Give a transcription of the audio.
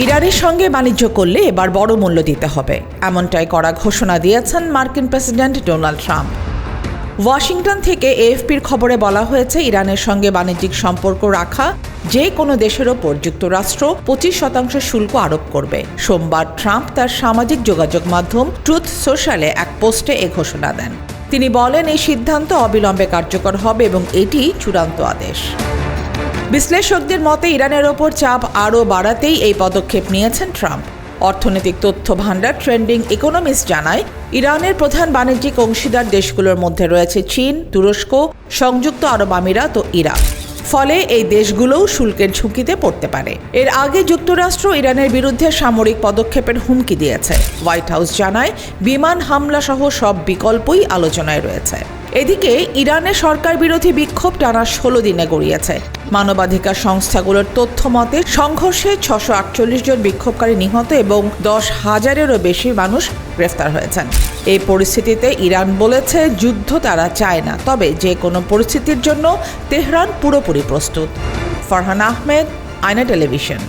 ইরানের সঙ্গে বাণিজ্য করলে এবার বড় মূল্য দিতে হবে। এমনটাই করা ঘোষণা দিয়েছেন মার্কিন প্রেসিডেন্ট ডোনাল্ড ট্রাম্প। ওয়াশিংটন থেকে এএফপির খবরে বলা হয়েছে, ইরানের সঙ্গে বাণিজ্যিক সম্পর্ক রাখা যে কোনো দেশের ওপর যুক্তরাষ্ট্র পঁচিশ শতাংশ শুল্ক আরোপ করবে। সোমবার ট্রাম্প তার সামাজিক যোগাযোগ মাধ্যম ট্রুথ সোশ্যালে এক পোস্টে এ ঘোষণা দেন। তিনি বলেন, এই সিদ্ধান্ত অবিলম্বে কার্যকর হবে এবং এটি চূড়ান্ত আদেশ। বিশ্লেষকদের মতে, ইরানের ওপর চাপ আরও বাড়াতেই এই পদক্ষেপ নিয়েছেন ট্রাম্প। অর্থনৈতিক তথ্য ভাণ্ডার ট্রেন্ডিং ইকোনমিস্ট জানায়, ইরানের প্রধান বাণিজ্যিক অংশীদার দেশগুলোর মধ্যে রয়েছে চীন, তুরস্ক, সংযুক্ত আরব আমিরাত ও ইরাক ফলে এই দেশগুলোও শুল্কের ঝুঁকিতে পড়তে পারে। এর আগে যুক্তরাষ্ট্র ইরানের বিরুদ্ধে সামরিক পদক্ষেপের হুমকি দিয়েছে। হোয়াইট হাউস জানায়, বিমান হামলা সহ সব বিকল্পই আলোচনায় রয়েছে। এদিকে ইরানে সরকার বিরোধী বিক্ষোভ টানা ষোলো দিনে গড়িয়েছে। মানবাধিকার সংস্থাগুলোর তথ্য মতে, সংঘর্ষে ছশো আটচল্লিশ জন বিক্ষোভকারী নিহত এবং দশ হাজারেরও বেশি মানুষ গ্রেফতার হয়েছেন। এই পরিস্থিতিতে ইরান বলেছে, যুদ্ধ তারা চায় না, তবে যে কোনো পরিস্থিতির জন্য তেহরান পুরোপুরি প্রস্তুত। ফরহান আহমেদ, আয়না টেলিভিশন।